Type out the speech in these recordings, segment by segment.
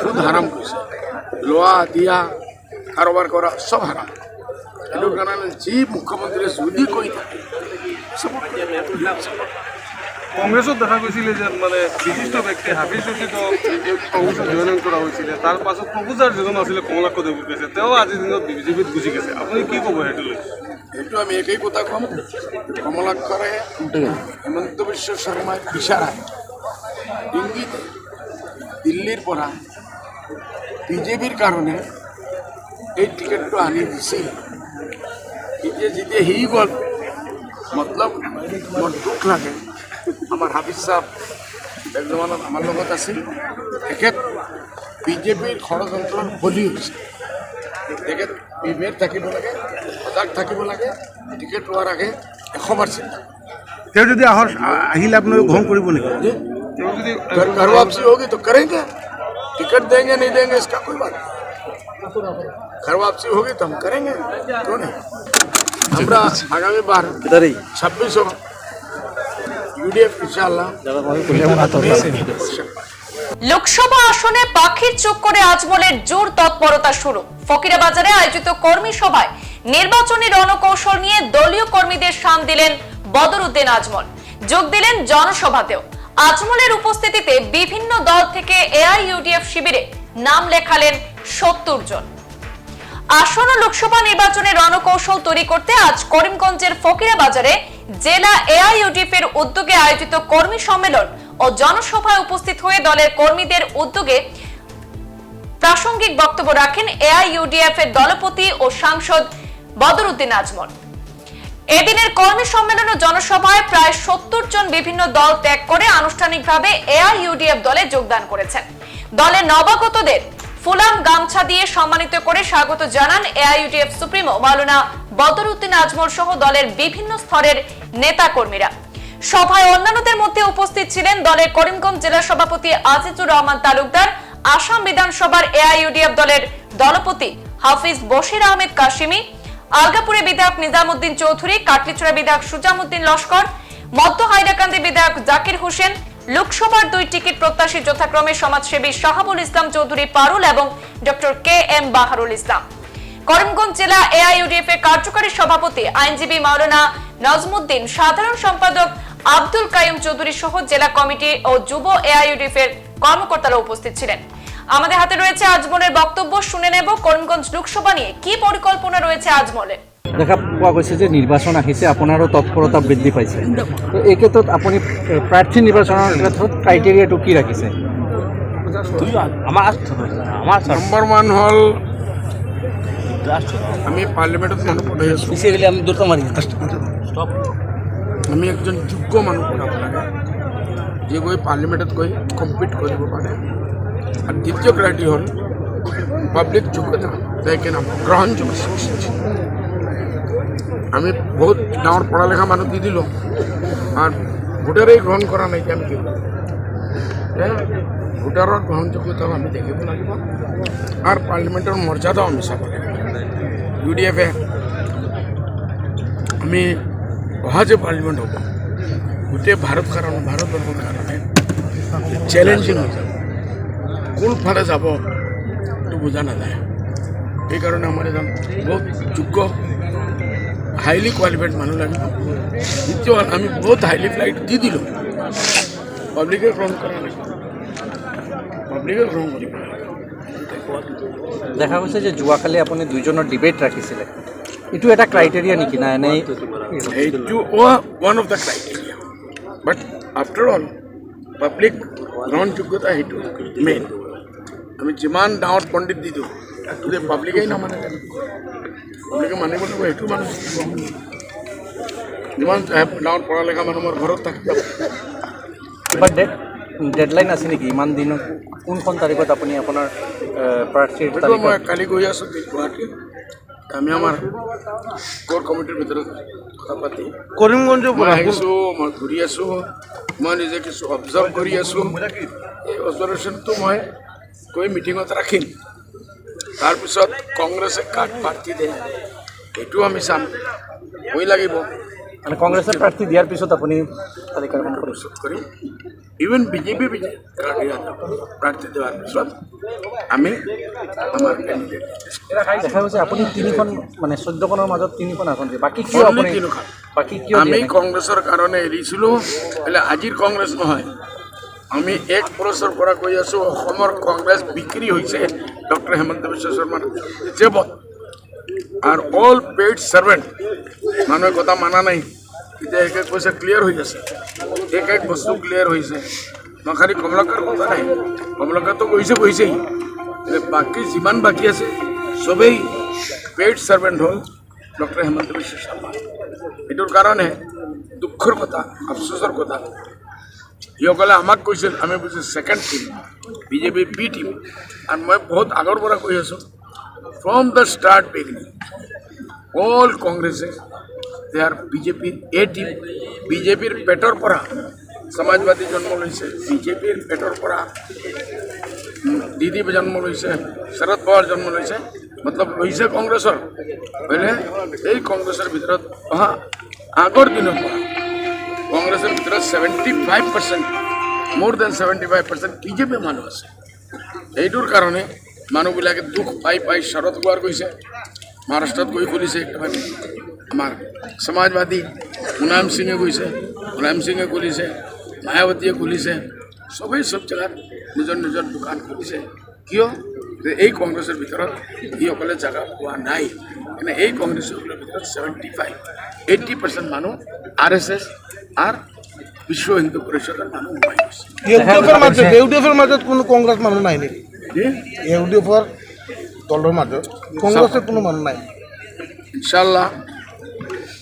সুদ হারাম কৰিছে লোৱা দিয়া কাৰোবাৰ কৰা চব হাৰাম সেইটো কাৰণে যি মুখ্যমন্ত্ৰীয়ে যদি কৈ থাকে কংগ্ৰেছত দেখা গৈছিলে যে মানে বিশিষ্ট ব্যক্তি হাফিজ ৰচিদ কংগ্ৰেছত জইন কৰা হৈছিলে। তাৰ পাছত প্ৰপোজাৰ যিজন আছিলে কমলাক্ষ দেৱকৃষ্ণ তেওঁ আজিৰ দিনত বিজেপিত গুচি গৈছে। আপুনি কি ক'ব সেইটো লৈ? সেইটো আমি একেই কথা ক'ম। কমলাক্ষৰে হিমন্ত বিশ্ব শৰ্মাই ইশাৰা ইংগিতে দিল্লীৰ পৰা বিজেপিৰ কাৰণে এই টিকেটটো আনি দিছিল এতিয়া যেতিয়া সি গ'ল মতলব মোৰ দুখ লাগে। আমাৰ হাফিজ চাহ একজমানত আমাৰ লগত আছিল। তেখেত বিজেপিৰ ষড়যন্ত্ৰৰ বলি হৈছে তেখেত প্ৰিপেয়াৰ থাকিব লাগে সজাগ থাকিব লাগে টিকেট লোৱাৰ আগে এশবাৰ চিন্তা। তেওঁ যদি আহৰ আহিলে আপোনালোকে গ্ৰহণ কৰিব নেকি? घर घर वापसी होगी तो करेंगे टिकट देंगे नहीं देंगे इसका कोई बात नहीं घर वापसी होगी तो हम करेंगे क्यों नहीं हमरा आगामी बार छब्बीस हो यूडीएफ इंशाल्लाह লোকসভা আসনে পাখির চোখ করে আজমলের জোর তৎপরতা শুরু ফকিরাবাজারে আয়োজিত কর্মী সভায় নির্বাচনী রণকৌশল নিয়ে দলীয় কর্মীদের শান দিলেন বদরুদ্দিন আজমল যোগ দিলেন জনসভাতেও আজমলের উপস্থিতিতে বিভিন্ন দল থেকে এআইইউডিএফ শিবিরে নাম লেখালেন সত্তর জন। আসন্ন লোকসভা নির্বাচনে রণকৌশল তৈরি করতে আজ করিমগঞ্জের ফকিরা বাজারে জেলা এআইইউডিএফ এর উদ্যোগে আয়োজিত কর্মী সম্মেলন ও জনসভায় উপস্থিত হয়ে দলের কর্মীদের উদ্যোগে প্রাসঙ্গিক বক্তব্য রাখেন এআইইউডিএফ এর দলপতি ও সাংসদ বদরুদ্দিন আজমল। এদিনের কর্মী সম্মেলন ও জনসভায় প্রায় সত্তর জন বিভিন্ন দল ত্যাগ করে আনুষ্ঠানিকভাবে এআইইউডিএফ দলে যোগদান করেছেন। দলের নবাগতদের ফুলাম গামছা দিয়ে সম্মানিত করে স্বাগত জানান এআইইউডিএফ সুপ্রিমো মাওলানা বদরুদ্দিন আজমল সহ দলের বিভিন্ন স্তরের নেতা কর্মীরা সভায় অন্যান্যদের মধ্যে উপস্থিত ছিলেন দলের করিমগঞ্জ জেলা সভাপতি আজিজুর রহমান তালুকদার, আসাম বিধানসভার এআইইউডিএফ দলের দলপতি হাফিজ বশির আহমেদ কাশিমি আলগাপুরে বিধায়ক নিজামুদ্দিন চৌধুরী কাটলিচুরা বিধায়ক সুজামুদ্দিন লস্কর, মধ্য হাইলাকান্দি বিধায়ক জাকির হোসেন, লোকসভার দুই টিকিট প্রত্যাশী যথাক্রমে সমাজসেবী শাহাবুল ইসলাম চৌধুরী পারুল এবং doctor K M Baharul Islam. Karimganj জেলা এআইইউডিএফ এর কার্যকারী সভাপতি আইনজীবী মাওলানা নজমুদ্দিন, সাধারণ সম্পাদক আব্দুল কাইম চৌধুরী সহ জেলা কমিটি ও যুব এআইইউডিএফ এর কর্মকর্তারা উপস্থিত ছিলেন। আমাদের হাতে রয়েছে আজমলের বক্তব্য শুনে নেব করিমগঞ্জ লোকসভা নিয়ে। কি পরিকল্পনা রয়েছে আজমলের? দেখা পোৱা গৈছে যে নিৰ্বাচন আহিছে আপোনাৰো তৎপৰতা বৃদ্ধি পাইছে। তো এই ক্ষেত্ৰত আপুনি প্ৰাৰ্থী নিৰ্বাচনৰ ক্ষেত্ৰত ক্ৰাইটেৰিয়াটো কি ৰাখিছে? নম্বৰ ওৱান হ'ল আমি পাৰ্লিমেণ্টত মানুহ পঠাই আছোঁ। আমি একজন যোগ্য মানুহ পঠাব লাগে যে গৈ পাৰ্লিমেণ্টত গৈ কম্পিট কৰিব পাৰে। দ্বিতীয় ক্ৰাইটেৰিয়া হ'ল পাব্লিক যোগ্যতা যাইকে নাম গ্ৰহণযোগ্য আমি বহুত ডাঙৰ পঢ়া লেখা মানুহ দি দিলোঁ আৰু ভোটাৰেই গ্ৰহণ কৰা নাই এতিয়া আমি কি কৰিম? এ, ভোটাৰৰ গ্ৰহণযোগ্যতাও আমি দেখিব লাগিব আৰু পাৰ্লিমেণ্টৰ মৰ্যাদাও আমি চাব লাগিব ইউ ডি এফে আমি অহা যে পাৰ্লিমেণ্ট হ'ব গোটেই ভাৰত কাৰণে ভাৰতবৰ্ষৰ কাৰণে চেলেঞ্জিং হৈ যাব কোনফালে যাব এইটো বুজা নাযায়। সেইকাৰণে আমাৰ এজন বহুত যোগ্য হাইলি কোৱালিফাইড মানুহ লাগিব দ্বিতীয় আমি বহুত হাইলি ফ্লাইট দি দিলোঁ। পাব্লিকে গ্ৰহণ কৰা নাই। পাব্লিকে গ্ৰহণ কৰিব দেখা গৈছে যে যোৱাকালি আপুনি দুইজনৰ ডিবেট ৰাখিছিলে। এইটো এটা ক্ৰাইটেৰিয়া নেকি? না এনেই সেইটো one of the criteria but after all public গ্ৰহণযোগ্যতা সেইটো মেইন আমি যিমান ডাঙৰ পণ্ডিত দি দিওঁ যদি পাব্লিকেই নামানে। পাব্লিকে মানিব লাগিব সেইটো মানুহ। যিমান ডাঙৰ পঢ়া লেখা মানুহ মোৰ ঘৰত থাকি। যাব কিবা ডেট ডেডলাইন আছে নেকি? ইমান দিনত কোনখন তাৰিখত আপুনি আপোনাৰ প্ৰাৰ্থীৰ মই কালি গৈ আছোঁ গুৱাহাটী আমি আমাৰ ক'ৰ কমিটিৰ ভিতৰত কথা পাতি। কৰিমগঞ্জৰ পৰা। আহিছোঁ মই ঘূৰি আছোঁ। মই নিজে কিছু অবজাৰ্ভ কৰি আছোঁ। এই অবজাৰ্ভেশ্যনটো মই গৈ মিটিঙত ৰাখিম। তাৰপিছত কংগ্ৰেছে কাক প্ৰাৰ্থী দিয়ে? এইটো আমি চাম। ভয় লাগিব। মানে কংগ্ৰেছে প্ৰাৰ্থী দিয়াৰ পিছত আপুনি তালিকাখন তাৰপিছত কৰিম। ইভেন বিজেপি প্রার্থী দেওয়ার পিছত আমি আমার ক্যান্ডিডেট দেখা গৈছে আপুনি তিনিখন মানে চৈধ্যখনৰ মাজত তিনিখন আসন বাকী কিয় আপুনি বাকী কিয় আমি? কংগ্ৰেছৰ কাৰণে এৰিছিলোঁ। আজিৰ কংগ্ৰেছ নহয়। আমি এক বছৰৰ পৰা কৈ আছোঁ, অসমৰ কংগ্ৰেছ বিক্ৰী হৈছে ডক্টৰ হেমন্ত বিশ্ব শৰ্মাৰ জেবত। আৰু অল পেইড ছাৰ্ভেণ্ট মানুহে কথা মানা নাই। এতিয়া এক এক পইচা ক্লিয়াৰ হৈ আছে। এক এক বস্তু ক্লিয়াৰ হৈছে। মই খালি কমলাকাৰ কথা নাই, কমলাকাৰটো কৈছে কৈছেই যে বাকী যিমান বাকী আছে, চবেই পেইড ছাৰ্ভেণ্ট হ'ল ডক্টৰ হেমন্ত বিশ্ব শৰ্মা। এইটোৰ কাৰণে দুখৰ কথা আফচোচৰ কথা যিসকলে আমাক কৈছিল আমি বুজিছোঁ second team BJP B team আৰু মই বহুত আগৰ পৰা কৈ আছোঁ from the start beginning all কংগ্ৰেছে দে আৰ বিজেপিৰ এ টিম বিজেপিৰ পেটৰ পৰা সমাজবাদী জন্ম লৈছে বিজেপিৰ পেটৰ পৰা দিদি জন্ম লৈছে শৰদ পাৱাৰ জন্ম লৈছে মতলব লৈছে কংগ্ৰেছৰ হয়নে এই কংগ্ৰেছৰ ভিতৰত অহা আগৰ দিনৰ পৰা কংগ্ৰেছৰ ভিতৰত seventy five percent more than seventy five percent BJP মানুহ আছে এইটোৰ কাৰণে মানুহবিলাকে দুখ পাই পাই শৰদ পাৱাৰ গৈছে মহাৰাষ্ট্ৰত গৈ খুলিছে একেবাৰে আমাৰ সমাজবাদী মুলায়ম সিঙে গৈছে মুলায়ম সিঙে খুলিছে মায়াৱতীয়ে খুলিছে চবেই চব জেগাত নিজৰ নিজৰ দোকান খুলিছে কিয় যে এই কংগ্ৰেছৰ ভিতৰত যিসকলে জেগা পোৱা নাই। মানে এই কংগ্ৰেছৰ ভিতৰত ছেভেণ্টি ফাইভ এইটি পাৰ্চেণ্ট মানুহ আৰ এছ এছ আৰু বিশ্ব হিন্দু পৰিষদৰ মানুহ সোমাই গৈছে। ইউ ডি এফৰ মাজত কোনো কংগ্ৰেছ মানুহ নাই নেকি? ইউ ডি এফৰ দলৰ মাজত কংগ্ৰেছৰ কোনো মানুহ নাই। ইনশাল্লাহ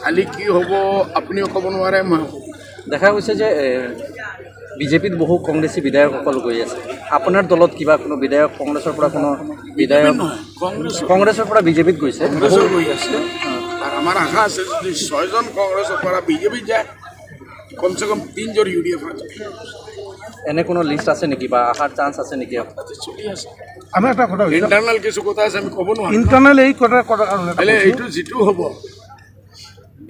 কালি কি হ'ব আপুনিও ক'ব নোৱাৰে মই দেখা গৈছে যে বিজেপিত বহু কংগ্ৰেছী বিধায়কসকল গৈ আছে। আপোনাৰ দলত কিবা কোনো বিধায়ক কংগ্ৰেছৰ পৰা কোনো বিধায়ক? কংগ্ৰেছৰ। পৰা বিজেপিত গৈছে? কংগ্ৰেছৰ গৈ আছে। আৰু আমাৰ আশা আছে যদি ছয়জন কংগ্ৰেছৰ পৰা বিজেপি যায় কমচে কম তিনিজন ইউ ডি এফৰ এনে কোনো লিষ্ট আছে নেকি বা আহাৰ চান্স আছে নেকি? চলি আছে। আমি এটা কথা ইণ্টাৰনেল কিছু কথা আছে আমি ক'ব নোৱাৰোঁ। ইণ্টাৰনেল এই কথা কথা। এইটো যিটো হ'ব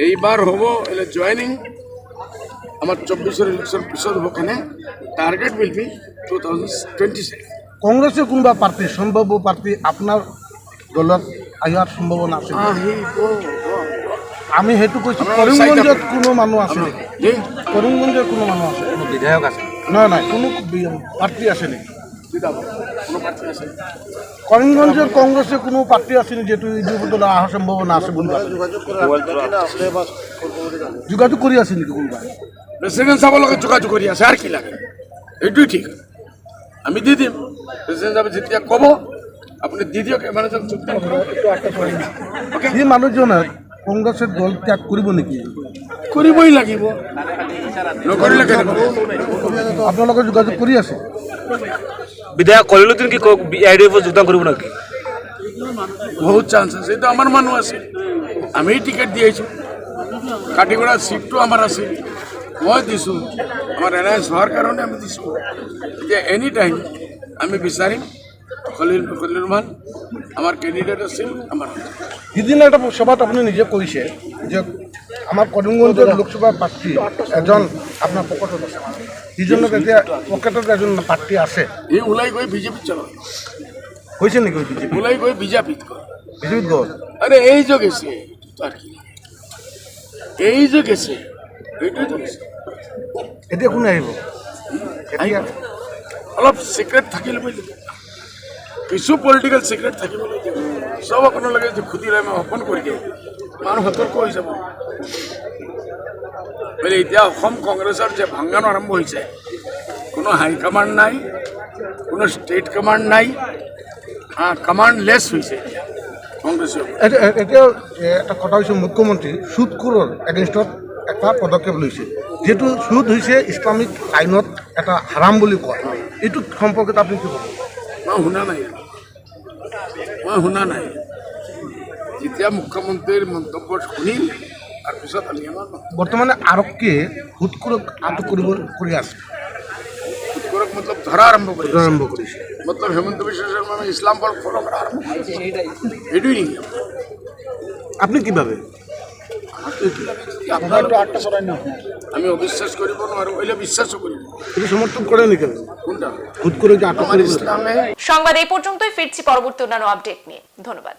এইবাৰ হ'ব এলে জইনিং আমাৰ চৌব্বিছৰ ইলেকশ্যন পিছত কাৰণে target will be two thousand twenty six কংগ্ৰেছৰ কোনোবা পাৰ্টি সম্ভাব্য পাৰ্টি আপোনাৰ দলত অহাৰ সম্ভাৱনা আছে? আমি সেইটো কৈছোঁ আপোনাৰ কৰিমগঞ্জত কোনো মানুহ আছে নেকি? কৰিমগঞ্জৰ কোনো মানুহ আছে? কোনো বিধায়ক আছে? নহয় নাই কোনো পাৰ্টি আছে নেকি? কৰিমগঞ্জৰ কংগ্ৰেছৰ কোনো পাৰ্টি আছে নেকি যিহেতু ইউ দলৰ অহাৰ সম্ভাৱনা আছে বুলি ভাবে? যোগাযোগ কৰি আছে নেকি কোনোবাই প্ৰেচিডেণ্ট চাবৰ লগত যোগাযোগ কৰি আছে আৰু কি লাগে? এইটোৱে ঠিক। আমি দি দিম। প্ৰেচিডেণ্ট চাহে যেতিয়া ক'ব আপুনি দি দিয়ক এমানেজন যোগদান কৰক সেই মানুহজনে কংগ্ৰেছৰ দল ত্যাগ কৰিব নেকি? কৰিবই লাগিব। নকৰিলে কেনেকৈ? আপোনালোকে যোগাযোগ কৰি আছে? বিধায়ক কলিলুদ্দিন কি আই ডি এফত যোগদান কৰিব নেকি? বহুত চান্স আছে। এইটো আমাৰ মানুহ আছে। আমি টিকেট দি আহিছোঁ। কাটিগড়া চিটটো আমাৰ আছে। মই দিছোঁ। আমাৰ এলায়েন্স হোৱাৰ কাৰণে আমি দিছোঁ। এতিয়া এনি টাইম আমি বিচাৰিম খলিল খলিল ৰহমান আমাৰ কেণ্ডিডেট আছিল আমাৰ। সিদিনা এটা সভাত আপুনি নিজে কৈছে যে আমাৰ কৰিমগঞ্জৰ লোকসভা প্ৰাৰ্থী এজন আপোনাৰ পকেটত আছে সিজনক এতিয়া পকেটত এজন প্ৰাৰ্থী আছে। এই ওলাই গৈ বিজেপিত চলাব হৈছে নেকি বিজেপি? ওলাই গৈ বিজেপিত কয় বিজেপিত গ'ল? আরে এই যে গেছে কি এই যে গেছে এতিয়া কোনে আহিব? এতিয়া অলপ চিক্ৰেট থাকি ল'ব লাগিব কিছু পলিটিকেল চিক্ৰেট থাকিব চব আপোনালোকে যে খুদি লৈ মই অপন কৰি দিয়ে মানুহ সতৰ্ক হৈ যাব। বোলে এতিয়া অসম কংগ্ৰেছৰ যে ভাংগান আৰম্ভ হৈছে কোনো হাইকমাণ্ড নাই কোনো ষ্টেট কমাণ্ড নাই কমাণ্ড লেছ হৈছে কংগ্ৰেছৰ এতিয়া এটা কথা হৈছে মুখ্যমন্ত্ৰী সুদখোৰৰ এগেইনষ্টত এটা পদক্ষেপ লৈছে। যিহেতু সুদ হৈছে ইছলামিক আইনত এটা হাৰাম বুলি কোৱা। হয় এইটো সম্পৰ্কত আপুনি কি ক'ব মই শুনা নাই। মই শুনা নাই। যেতিয়া মুখ্যমন্ত্ৰীৰ মন্তব্য শুনিম তাৰপিছত আমি আমাৰ বৰ্তমানে আৰক্ষীয়ে সুদখোৰক আটক কৰিব কৰি আছে। কৰক মতলব ধৰা আৰম্ভ কৰিছে। আৰম্ভ কৰিছে। মতলব হেমন্ত বিশ্ব শৰ্মা ইছলাম ফল ফলো কৰা আৰম্ভ কৰিছে। এইটোৱেই নেকি আপুনি কি ভাবে? আপনার আমি অবিশ্বাস করিব আর ওইলে বিশ্বাসও করিব এটা সমর্থন করে নি কেন? কোনটা? হুট করে যে আটক করে ইসলামে সংবাদ এই পর্যন্তই ফিরছি পরবর্তী অন্যান্য আপডেট নিয়ে। ধন্যবাদ।